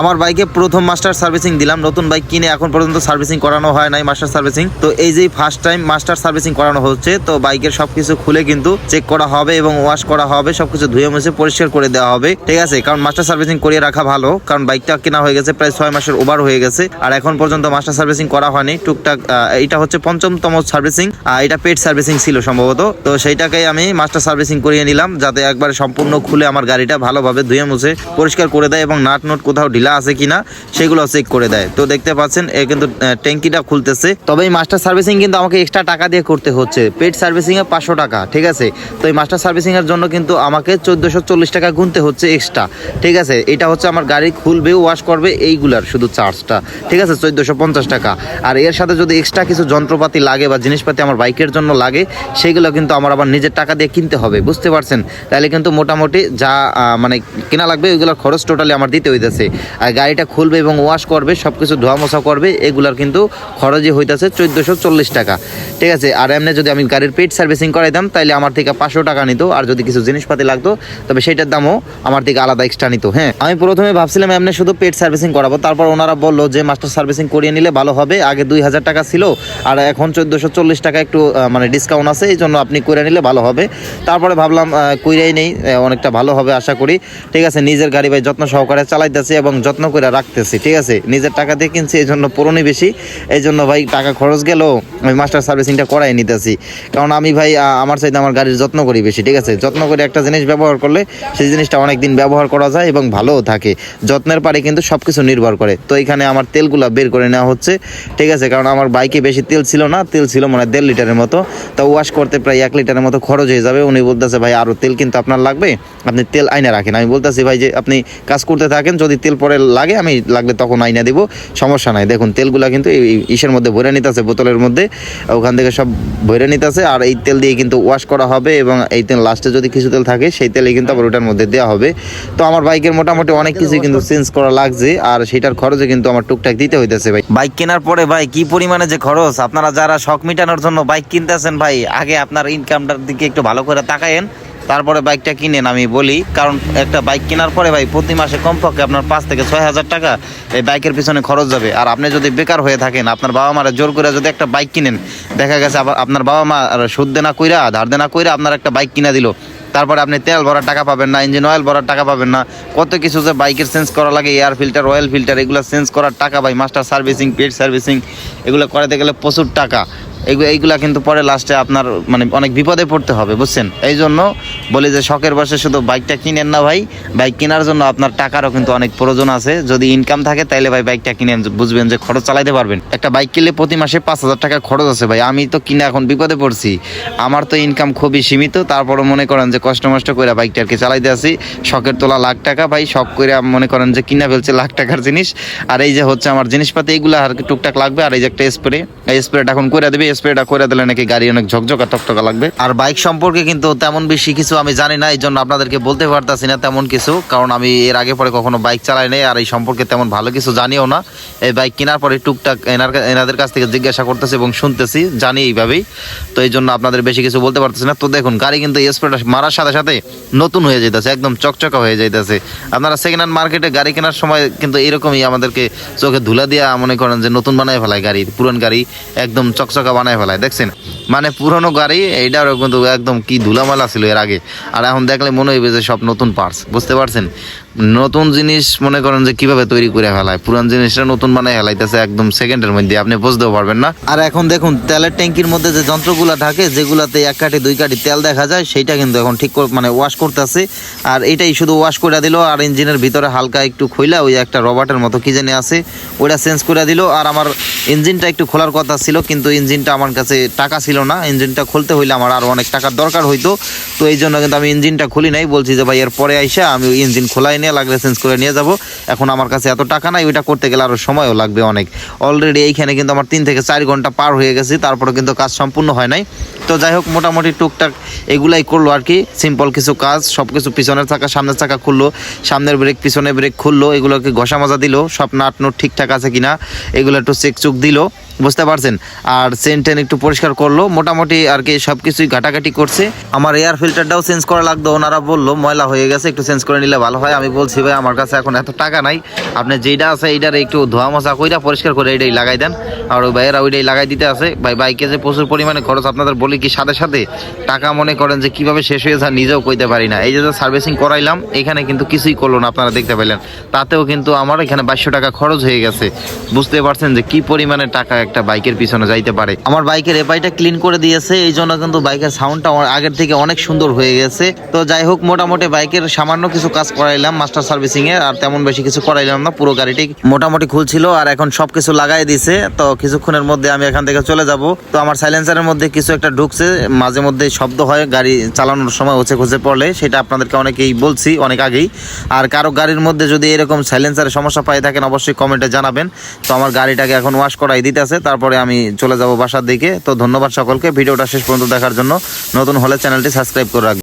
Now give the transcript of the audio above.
আমার বাইকে প্রথম মাস্টার সার্ভিসিং দিলাম, নতুন বাইক কিনে এখন পর্যন্ত সার্ভিসিং করানো হয় নাই মাস্টার সার্ভিসিং। তো এই যে ফার্স্ট টাইম মাস্টার সার্ভিসিং করানো হচ্ছে, তো বাইকের সবকিছু খুলে কিন্তু চেক করা হবে এবং ওয়াশ করা হবে, সবকিছু ধুয়ে মুছে পরিষ্কার করে দেওয়া হবে। ঠিক আছে, কারণ মাস্টার সার্ভিসিং করিয়ে রাখা ভালো, কারণ বাইকটা কেনা হয়ে গেছে, প্রায় ছয় মাসের ওভার হয়ে গেছে, আর এখন পর্যন্ত মাস্টার সার্ভিসিং করা হয়নি। টুকটাক এটা হচ্ছে পঞ্চমতম সার্ভিসিং এটা পেড সার্ভিসিং ছিল সম্ভবত। তো সেইটাকেই আমি মাস্টার সার্ভিসিং করিয়ে নিলাম, যাতে একবার সম্পূর্ণ খুলে আমার গাড়িটা ভালোভাবে ধুয়ে মুছে পরিষ্কার করে দেয় এবং নাট নোট কোথাও ঢিলা আছে কিনা সেগুলো চেক করে দেয়। তো দেখতে পাচ্ছেন, এ কিন্তু ট্যাঙ্কিটা খুলতেছে। তবে এই মাস্টার সার্ভিসিং কিন্তু আমাকে এক্সট্রা টাকা দিয়ে করতে হচ্ছে। পেড সার্ভিসিং এ পাঁচশো টাকা, ঠিক আছে? তো এই মাস্টার সার্ভিসিং এর জন্য কিন্তু আমাকে চোদ্দশো চল্লিশ টাকা গুনতে হচ্ছে এক্সট্রা ঠিক আছে? এটা হচ্ছে আমার গাড়ি খুলবে ওয়াশ করবে, এইগুলার শুধু চার্জটা ঠিক আছে? চোদ্দশো পঞ্চাশ টাকা। আর এর সাথে যদি এক্সট্রা কিছু যন্ত্রপাতি লাগে বা জিনিসপাতি আমার বাইকের জন্য লাগে, সেগুলো কিন্তু আমার আবার নিজের টাকা দিয়ে কিনতে হবে, বুঝতে পারছেন? তাহলে কিন্তু মোটামুটি যা মানে কেনা লাগবে, ওইগুলোর খরচ টোটালি আমার দিতে হইতেছে। গাড়িটা খুলবে এবং ওয়াশ করবে সব কিছু ধোয়া মোছা করবে, এগুলার কিন্তু খরচই হইতেছে চোদ্দোশো চল্লিশ টাকা। ঠিক আছে, আর এমনি যদি আমি গাড়ির পেট সার্ভিসিং করাইতাম তাহলে আমার থেকে পাঁচশো টাকা নিত, আর যদি কিছু জিনিসপাতি লাগতো, তবে সেটার দামও আমার থেকে আলাদা এক্সট্রা নিত হ্যাঁ। আমি প্রথমে ভাবছিলাম এমনি শুধু পেট সার্ভিসিং করাবো, তারপর ওনারা বলল যে মাস্টার সার্ভিসিং করিয়ে নিলে ভালো হবে, আগে দুই হাজার টাকা ছিল, আর এখন চোদ্দোশো চল্লিশ টাকা একটু মানে ডিসকাউন্ট আছে, এই জন্য আপনি করে নিলে ভালো হবে। তারপরে ভাবলাম কইরাই নেই অনেকটা ভালো হবে আশা করি। ঠিক আছে, নিজের গাড়ি ভাই যত্ন সহকারে চালাইতেছি এবং যত্ন করে রাখতেছি, ঠিক আছে? নিজের টাকা দিয়ে কিনছি এই জন্য পুরনো বেশি এই জন্য ভাই টাকা খরচ গেলেও আমি মাস্টার সার্ভিসিংটা করাই নিতেছি। কারণ আমি ভাই আমার চাইতে আমার গাড়ির যত্ন করি বেশি, ঠিক আছে? যত্ন করে একটা জিনিস ব্যবহার করলে সেই জিনিসটা অনেক দিন ব্যবহার করা যায় এবং ভালোও থাকে। যত্নের পারে কিন্তু সব কিছু নির্ভর করে। তো এখানে আমার তেলগুলো বের করে নেওয়া হচ্ছে, ঠিক আছে? কারণ আমার বাইকে বেশি তেল ছিল না, তেল ছিল মানে দেড় লিটারের মতো। তা ওয়াশ করতে প্রায় এক লিটারের মতো খরচ হয়ে যাবে। উনি বলতেছে, ভাই আরও তেল কিন্তু আপনার লাগবে, আপনি তেল আইনা রাখেন। আমি বলতেছি, ভাই, যে আপনি কাজ করতে থাকেন, যদি তেল পরে লাগে, আমি লাগলে তখন আইনা দিব, সমস্যা নাই। দেখুন, তেলগুলা কিন্তু ইসের মধ্যে ভরে নিতেছে, বোতলের মধ্যে, ওখান থেকে সব ভরে নিতেছে, আর এই তেল দিয়ে কিন্তু ওয়াশ করা হবে এবং এই তেল লাস্টে যদি কিছু তেল থাকে, সেই তেলে কিন্তু আবার ওটার মধ্যে দেওয়া হবে। তো আমার বাইকের মোটামুটি অনেক কিছু কিন্তু চেঞ্জ করা লাগছে, আর সেটার খরচে কিন্তু আমার টুকটাক দিতে হইতেছে ভাই। বাইক কেনার পরে ভাই, কি পরিমাণে যে খরচ? আপনারা যারা শখ মিটানোর জন্য বাইক কিনতেছেন ভাই, আগে আপনার ইনকামটার দিকে একটু ভালো করে তাকায়েন। তারপরে বাইকটা কিনেন, আমি বলি, কারণ একটা বাইক কেনার পরে ভাই, প্রতি মাসে কমপক্ষে আপনার পাঁচ থেকে ছয় হাজার টাকা এই বাইকের পিছনে খরচ যাবে। আর আপনি যদি বেকার হয়ে থাকেন, আপনার বাবা মারা জোর করে যদি একটা বাইক কিনেন, দেখা গেছে আবার আপনার বাবা মা আর সুদ দেনা কইরা, ধার দেনা কইরা আপনার একটা বাইক কিনা দিল। তারপরে আপনি তেল ভরার টাকা পাবেন না, ইঞ্জিন অয়েল ভরার টাকা পাবেন না। কত কিছু যে বাইকের চেঞ্জ করা লাগে এয়ার ফিল্টার অয়েল ফিল্টার এগুলো চেঞ্জ করার টাকা ভাই মাস্টার সার্ভিসিং পেড সার্ভিসিং এগুলো করাতে গেলে প্রচুর টাকা। এইগুলা কিন্তু পরে লাস্টে আপনার মানে অনেক বিপদে পড়তে হবে, বুঝছেন? এই জন্য বলি যে শখের বসে শুধু বাইকটা কিনেন না ভাই। বাইক কেনার জন্য আপনার টাকারও কিন্তু অনেক প্রয়োজন আছে। যদি ইনকাম থাকে, তাইলে ভাই বাইকটা কিনেন বুঝবেন যে খরচ চালাইতে পারবেন। একটা বাইক কিনলে প্রতি মাসে পাঁচ হাজার টাকা খরচ আছে ভাই। আমি তো কিনে এখন বিপদে পড়ছি। আমার তো ইনকাম খুবই সীমিত। তারপরে মনে করেন যে কষ্ট মষ্ট করে বাইকটা আর কি চালাইতে আসি। শখের তোলা লাখ টাকা ভাই। শখ করে মনে করেন যে কিনা ফেলছে লাখ টাকার জিনিস। আর এই যে হচ্ছে আমার জিনিসপাতি এইগুলো আর টুকটাক লাগবে। আর এই যে একটা স্প্রে এই স্প্রেটা এখন করে দেবে স্প্রেটা করে দিলে নাকি গাড়ি অনেক ঝকঝকা টকটকা লাগবে? আর বাইক সম্পর্কে কিন্তু তেমন বেশি কিছু আমি জানি না এই জন্য আপনাদেরকে বলতে পারতাছি না তেমন কিছু, কারণ আমি এর আগে পরে কখনো বাইক চালাই নাই, আর এই সম্পর্কে তেমন ভালো কিছু জানিও না। এই বাইক কেনার পরে টুকটাক এনার এনাদের কাছ থেকে জিজ্ঞাসা করতেছি এবং শুনতেছি, জানি এইভাবেই। তো এই জন্য আপনাদের বেশি কিছু বলতে পারতেছি না। তো দেখুন, গাড়ি কিন্তু স্প্রেটা মারার সাথে সাথে নতুন হয়ে যাইতেছে, একদম চকচকা হয়ে যাইতেছে। আপনারা সেকেন্ড হ্যান্ড মার্কেটে গাড়ি কেনার সময় কিন্তু এরকমই আমাদেরকে চোখে ধুলা দিয়া মনে করেন যে নতুন বানায় ফেলায় গাড়ি, পুরান গাড়ি, একদম চকচকা বানায় ফেলায় দেখছেন? মানে পুরনো গাড়ি, এইটারও কিন্তু একদম কি ধুলামালা ছিল এর আগে। আর এখন দেখলে মনে হইবে যে সব নতুন পার্টস বুঝতে পারছেন? নতুন জিনিস মনে করেন যে কীভাবে তৈরি করে ফেলায়, পুরান জিনিসটা নতুন বানায় ফেলাইতেছে একদম সেকেন্ডের মধ্যে, আপনি বুঝতেও পারবেন না। আর এখন দেখুন, তেলের ট্যাঙ্কির মধ্যে যে যন্ত্রগুলো থাকে, যেগুলাতে এক কাঠি, দুই কাঠি তেল দেখা যায়, সেইটা কিন্তু এখন ঠিক মানে ওয়াশ করতেছে। আর এটাই শুধু ওয়াশ করে দিল, আর ইঞ্জিনের ভিতরে হালকা একটু খইলা, ওই একটা রবার্টের মতো কি জানি আছে, ওইটা চেঞ্জ করে দিল। আর আমার ইঞ্জিনটা একটু খোলার কথা ছিল, কিন্তু ইঞ্জিনটা আমার কাছে টাকা ছিল না, ইঞ্জিনটা খুলতে হইলে আমার আরও অনেক টাকার দরকার হইতো। তো এই জন্য কিন্তু আমি ইঞ্জিনটা খুলি নাই, বলছি যে ভাই এর পরে আইসা আমি ইঞ্জিন খোলাই নিয়ে লাগলে চেঞ্জ করে নিয়ে যাব। এখন আমার কাছে এত টাকা নাই, ওইটা করতে গেলে আরও সময়ও লাগবে অনেক। অলরেডি এইখানে কিন্তু আমার তিন থেকে চার ঘণ্টা পার হয়ে গেছে তারপরে কিন্তু কাজ সম্পূর্ণ হয় নাই। তো যাই হোক, মোটামুটি টুকটাক এগুলাই করল আর কি। সিম্পল কিছু কাজ সব কিছু পিছনের চাকা, সামনের চাকা খুললো। সামনের ব্রেক পিছনে ব্রেক খুললো, এগুলোকে ঘষা মাজা দিল। সব নাট নোট ঠিকঠাক আছে কিনা, এগুলো একটু চেক চুক দিল। বুঝতে পারছেন? আর চেন টেন একটু পরিষ্কার করল। মোটামুটি আর কি সব কিছুই ঘাটাঘাটি করছে। আমার এয়ার ফিল্টারটাও চেঞ্জ করা লাগতো, ওনারা বলল, ময়লা হয়ে গেছে, একটু চেঞ্জ করে নিলে ভালো হয়। আমি বলছি, ভাই, আমার কাছে এখন এত টাকা নাই। আপনি যেটা আছে এইটার একটু ধোয়া মশা কইরা পরিষ্কার করে এটাই লাগাই দেন। আর ওই ভাইয়েরা ওইটাই লাগাই দিতে আছে। ভাই, বাইকে যে প্রচুর পরিমাণে খরচ আপনাদের বলি কি, সাথে সাথে টাকা মনে করেন যে কীভাবে শেষ হয়ে যায় নিজেও কইতে পারি না। এই যে সার্ভিসিং করাইলাম, এখানে কিন্তু কিছুই করল না, আপনারা দেখতে পেলেন। তাতেও কিন্তু আমার এখানে বাইশশো টাকা খরচ হয়ে গেছে। বুঝতে পারছেন যে কি পরিমাণে টাকা একটা বাইকের পিছনে যাইতে পারে। আমার বাইকের এপাইটা ক্লিন করে দিয়েছে, এই জন্য কিন্তু বাইকের সাউন্ডটা আগের থেকে অনেক সুন্দর হয়ে গেছে। তো যাই হোক, মোটামুটি বাইকের সামান্য কিছু কাজ করাইলাম মাস্টার সার্ভিসিং এর, আর তেমন বেশি কিছু করাইলাম না, পুরো গাড়িটি মোটামুটি খুলছিল আর এখন সবকিছু লাগাই দিছে। তো কিছুক্ষণের মধ্যে আমি এখান থেকে চলে যাব। তো আমার সাইলেন্সারের মধ্যে কিছু একটা ঢুকছে, মাঝে মধ্যে শব্দ হয়, গাড়ি চালানোর সময় হচ্ছে খুঁজে পড়লে, সেটা আপনাদেরকে অনেকেই বলছি, অনেক আগেই। আর কারও গাড়ির মধ্যে যদি এরকম সাইলেন্সারের সমস্যা পাই থাকেন, অবশ্যই কমেন্টে জানাবেন। তো আমার গাড়িটাকে এখন ওয়াশ করাই দিতেছে, তারপরে আমি চলে যাব বাসার দিকে। তো ধন্যবাদ সকলকে, ভিডিওটা শেষ পর্যন্ত দেখার জন্য। নতুন হলে চ্যানেলটি সাবস্ক্রাইব করে রাখবেন।